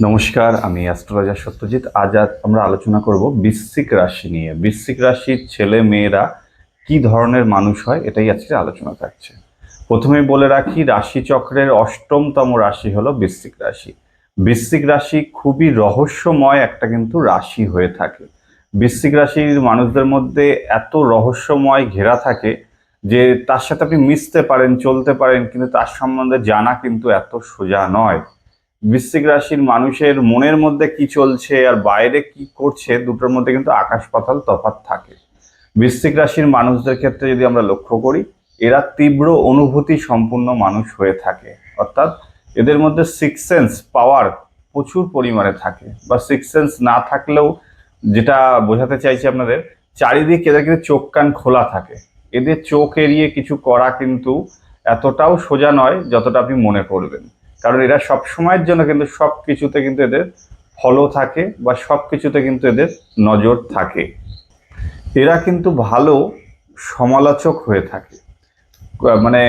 নমস্কার, আমি অ্যাস্ট্রোলজার সত্যজিৎ। আজ আমরা আলোচনা করব বৃশ্চিক রাশি নিয়ে। বৃশ্চিক রাশির ছেলে মেয়েরা কি ধরনের মানুষ হয়, এটাই আজকে আলোচনা থাকছে। প্রথমে বলে রাখি রাশি চক্রের অষ্টমতম রাশি হলো বৃশ্চিক রাশি। বৃশ্চিক রাশি খুবই রহস্যময় একটা কিন্তু রাশি হয়ে থাকে। বৃশ্চিক রাশির মানুষদের মধ্যে এত রহস্যময় ঘেরা থাকে যে তার সাথে আপনি মিশতে পারেন, চলতে পারেন, কিন্তু তার সম্বন্ধে জানা কিন্তু এত সোজা নয়। বৃশ্চিক রাশির মানুষের মনের মধ্যে কি চলছে আর বাইরে কি করছে, দুটোর মধ্যে কিন্তু আকাশ পাতাল তফাৎ থাকে। বৃশ্চিক রাশির মানুষদের ক্ষেত্রে যদি আমরা লক্ষ্য করি, এরা তীব্র অনুভূতি সম্পূর্ণ মানুষ হয়ে থাকে। অর্থাৎ এদের মধ্যে সিক্স সেন্স পাওয়ার প্রচুর পরিমাণে থাকে বা সিক্স সেন্স না থাকলেও যেটা বোঝাতে চাইছি আপনাদের, চারিদিক এদের কিন্তু চোখ কান খোলা থাকে। এদের চোখ এড়িয়ে কিছু করা কিন্তু এতটাও সোজা নয় যতটা আপনি মনে করবেন। কারণ এরা সব সময়ের জন্য কিন্তু সব কিছুতে কিন্তু এদের ফলো থাকে বা সব কিছুতে কিন্তু এদের নজর থাকে। এরা কিন্তু ভালো সমালোচক হয়ে থাকে। মানে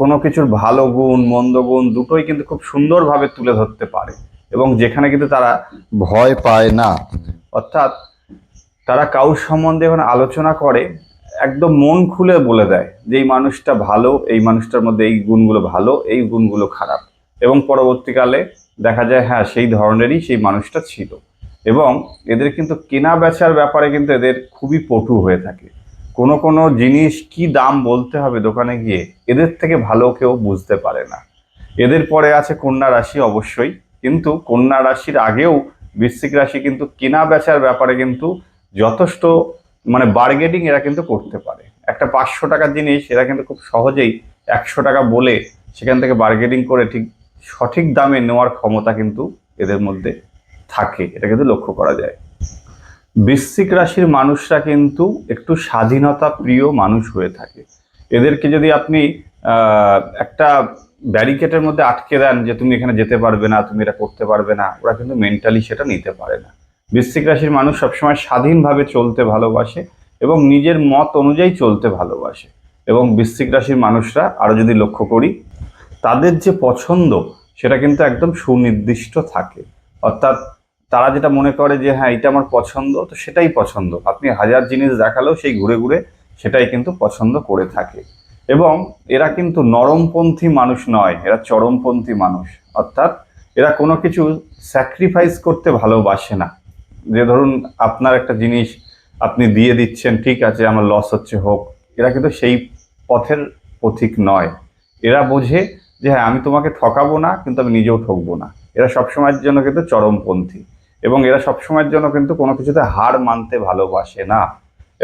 কোনো কিছুর ভালো গুণ, মন্দ গুণ দুটোই কিন্তু খুব সুন্দরভাবে তুলে ধরতে পারে এবং যেখানে কিন্তু তারা ভয় পায় না। অর্থাৎ তারা কাউর সম্বন্ধে যখন আলোচনা করে, একদম মন খুলে বলে দেয় যে, এই মানুষটা ভালো, এই মানুষটার মধ্যে এই গুণগুলো ভালো, এই গুণগুলো খারাপ। এবং পরবর্তীকালে দেখা যায় হ্যাঁ সেই ধরনেরই সেই মানুষটা ছিল। এবং এদের কিন্তু কেনা বেচার ব্যাপারে কিন্তু এদের খুবই পটু হয়ে থাকে। কোনো কোনো জিনিস কি দাম বলতে হবে দোকানে গিয়ে, এদের থেকে ভালো কেউ বুঝতে পারে না। এদের পরে আছে কন্যা রাশি অবশ্যই, কিন্তু কন্যা রাশির আগেও বৃশ্চিক রাশি কিন্তু কেনা বেচার ব্যাপারে কিন্তু যথেষ্ট মানে বার্গেটিং এরা কিন্তু করতে পারে। একটা পাঁচশো টাকার জিনিস এরা কিন্তু খুব সহজেই একশো টাকা বলে সেখান থেকে বার্গেটিং করে ঠিক সঠিক দামে নেওয়ার ক্ষমতা কিন্তু এদের মধ্যে থাকে, এটা কিন্তু লক্ষ্য করা যায়। বৃশ্চিক রাশির মানুষরা কিন্তু একটু স্বাধীনতা প্রিয় মানুষ হয়ে থাকে। এদেরকে যদি আপনি একটা ব্যারিকেডের মধ্যে আটকে দেন যে তুমি এখানে যেতে পারবে না, তুমি এটা করতে পারবে না, ওরা কিন্তু মেন্টালি সেটা নিতে পারে না। বৃশ্চিক রাশির মানুষ সবসময় স্বাধীনভাবে চলতে ভালোবাসে এবং নিজের মত অনুযায়ী চলতে ভালোবাসে। এবং বৃশ্চিক রাশির মানুষরা আরও যদি লক্ষ্য করি তাদের যে পছন্দ, সেটা কিন্তু একদম সুনির্দিষ্ট থাকে। অর্থাৎ তারা যেটা মনে করে যে হ্যাঁ এটা আমার পছন্দ, তো সেটাই পছন্দ। আপনি হাজার জিনিস দেখালেও সেই ঘুরে ঘুরে সেটাই কিন্তু পছন্দ করে থাকে। এবং এরা কিন্তু নরমপন্থী মানুষ নয়, এরা চরমপন্থী মানুষ। অর্থাৎ এরা কোনো কিছু স্যাক্রিফাইস করতে ভালোবাসে না। যে ধরুন, আপনার একটা জিনিস আপনি দিয়ে দিচ্ছেন, ঠিক আছে, আমার লস হচ্ছে, হোক। এরা কিন্তু সেই পথের পথিক নয়। এরা বোঝে যে হ্যাঁ আমি তোমাকে ঠকাবো না, কিন্তু আমি নিজেও ঠকবো না। এরা সবসময়ের জন্য কিন্তু চরমপন্থী এবং এরা সবসময়ের জন্য কিন্তু কোনো কিছুতে হার মানতে ভালোবাসে না।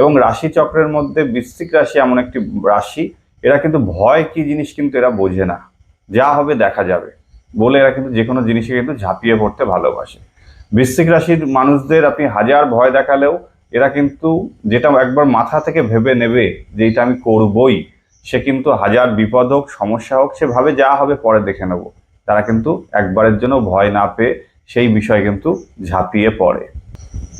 এবং রাশি চক্রের মধ্যে বৃশ্চিক রাশি এমন একটি রাশি, এরা কিন্তু ভয় কি জিনিস কিন্তু এরা বোঝে না। যা হবে দেখা যাবে। বলে এরা কিন্তু যে কোনো জিনিসে কিন্তু ঝাঁপিয়ে পড়তে ভালোবাসে। বৃশ্চিক রাশির মানুষদের আপনি হাজার ভয় দেখালেও এরা কিন্তু যেটা একবার মাথা থেকে ভেবে নেবে যে এটা আমি করবই সে কিন্তু হাজার বিপদ হোক, সমস্যা হোক সে ভাবে যা হবে পরে দেখে নেব। তারা কিন্তু একবারের জন্য ভয় না পেয়ে সেই বিষয় কিন্তু ঝাঁপিয়ে পড়ে।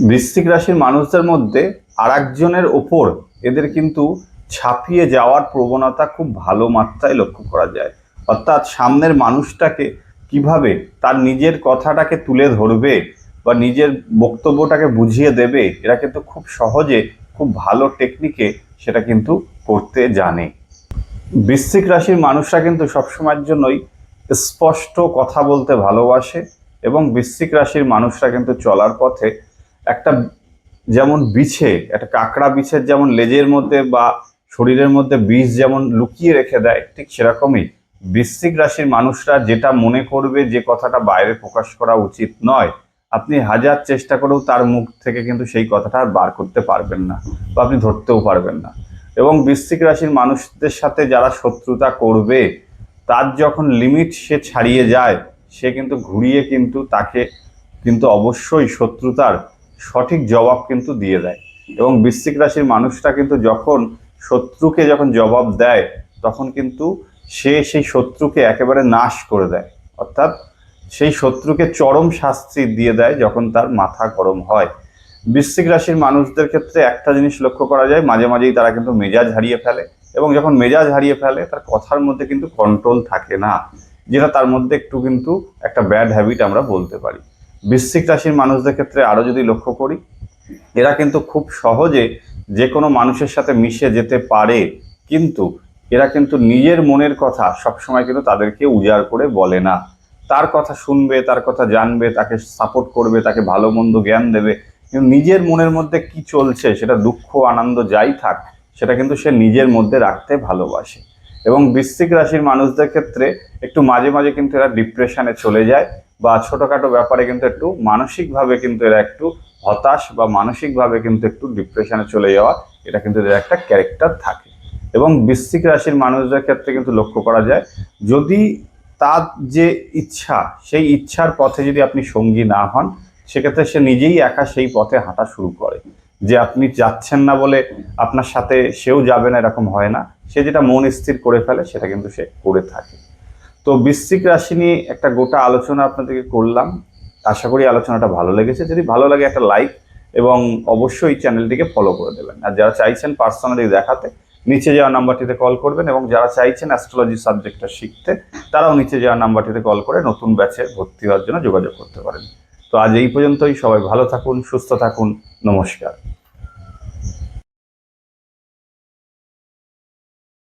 বৃশ্চিক রাশির মানুষদের মধ্যে আর একজনের ওপর এদের কিন্তু ছাপিয়ে যাওয়ার প্রবণতা খুব ভালো মাত্রায় লক্ষ্য করা যায়। অর্থাৎ সামনের মানুষটাকে কীভাবে তার নিজের কথাটাকে তুলে ধরবে বা নিজের বক্তব্যটাকে বুঝিয়ে দেবে, এরা কিন্তু খুব সহজে, খুব ভালো টেকনিকে সেটা কিন্তু করতে জানে। বৃশ্চিক রাশির মানুষরা কিন্তু সবসময়ের জন্যই স্পষ্ট কথা বলতে ভালোবাসে এবং বৃশ্চিক রাশির মানুষরা কিন্তু চলার পথে একটা যেমন বিছে, একটা কাঁকড়া বিছের যেমন লেজের মধ্যে বা শরীরের মধ্যে বিষ যেমন লুকিয়ে রেখে দেয়, ঠিক সেরকমই বৃশ্চিক রাশির মানুষরা যেটা মনে করবে, যে কথাটা বাইরে প্রকাশ করা উচিত নয়। আপনি হাজার চেষ্টা করেও তার মুখ থেকে কিন্তু সেই কথাটা আর বার করতে পারবেন না বা আপনি ধরতেও পারবেন না। এবং বৃশ্চিক রাশির মানুষদের সাথে যারা শত্রুতা করবে, তার যখন লিমিট সে ছাড়িয়ে যায়, সে কিন্তু ঘুরিয়ে কিন্তু তাকে কিন্তু অবশ্যই শত্রুতার সঠিক জবাব কিন্তু দিয়ে দেয়। এবং বৃশ্চিক রাশির মানুষটা কিন্তু যখন শত্রুকে যখন জবাব দেয়, তখন কিন্তু সে সেই শত্রুকে একেবারে নাশ করে দেয়। অর্থাৎ সেই শত্রুকে চরম শাস্তি দিয়ে দেয় যখন তার মাথা গরম হয়। বৃশ্চিক রাশির মানুষদের ক্ষেত্রে একটা জিনিস লক্ষ্য করা যায়, মাঝে মাঝেই তারা কিন্তু মেজাজ হারিয়ে ফেলে এবং যখন মেজাজ হারিয়ে ফেলে, তার কথার মধ্যে কিন্তু কন্ট্রোল থাকে না, যেটা তার মধ্যে একটু কিন্তু একটা ব্যাড হ্যাবিট আমরা বলতে পারি। বৃশ্চিক রাশির মানুষদের ক্ষেত্রে আরও যদি লক্ষ্য করি, এরা কিন্তু খুব সহজে যে কোনো মানুষের সাথে মিশে যেতে পারে, কিন্তু এরা কিন্তু নিজের মনের কথা সবসময় কিন্তু তাদেরকে উজাড় করে বলে না। তার কথা শুনবে, তার কথা জানবে, তাকে সাপোর্ট করবে, তাকে ভালো মন্দ জ্ঞান দেবে কিন্তু নিজের মনের মধ্যে কি চলছে, সেটা দুঃখ, আনন্দ যাই থাক, সেটা কিন্তু সে নিজের মধ্যে রাখতে ভালোবাসে। এবং বৃশ্চিক রাশির মানুষদের ক্ষেত্রে একটু মাঝে মাঝে কিন্তু এরা ডিপ্রেশনে চলে যায় বা ছোটোখাটো ব্যাপারে কিন্তু একটু মানসিকভাবে কিন্তু এরা একটু হতাশ বা মানসিকভাবে কিন্তু একটু ডিপ্রেশনে চলে যাওয়া, এটা কিন্তু এদের একটা ক্যারেক্টার থাকে। এবং বৃশ্চিক রাশির মানুষদের ক্ষেত্রে কিন্তু লক্ষ্য করা যায়, যদি তার যে ইচ্ছা, সেই ইচ্ছার পথে যদি আপনি সঙ্গী না হন সেক্ষেত্রে সে নিজেই একা সেই পথে হাঁটা শুরু করে। যে আপনি যাচ্ছেন না বলে আপনার সাথে সেও যাবে না, এরকম হয় না। সে যেটা মন স্থির করে ফেলে, সেটা কিন্তু সে করে থাকে। তো বৃশ্চিক রাশি নিয়ে একটা গোটা আলোচনা আপনাদেরকে করলাম। আশা করি আলোচনাটা ভালো লেগেছে। যদি ভালো লাগে একটা লাইক এবং অবশ্যই চ্যানেলটিকে ফলো করে দেবেন। আর যারা চাইছেন পার্সোনালি দেখাতে, নিচে যাওয়া নাম্বারটিতে কল করবেন এবং যারা চাইছেন অ্যাস্ট্রোলজি সাবজেক্টটা শিখতে, তারাও নিচে যাওয়া নাম্বারটিতে কল করে নতুন ব্যাচে ভর্তি হওয়ার জন্য যোগাযোগ করতে পারেন। তো আজ এই পর্যন্তই। সবাই ভালো থাকুন সুস্থ থাকুন। নমস্কার।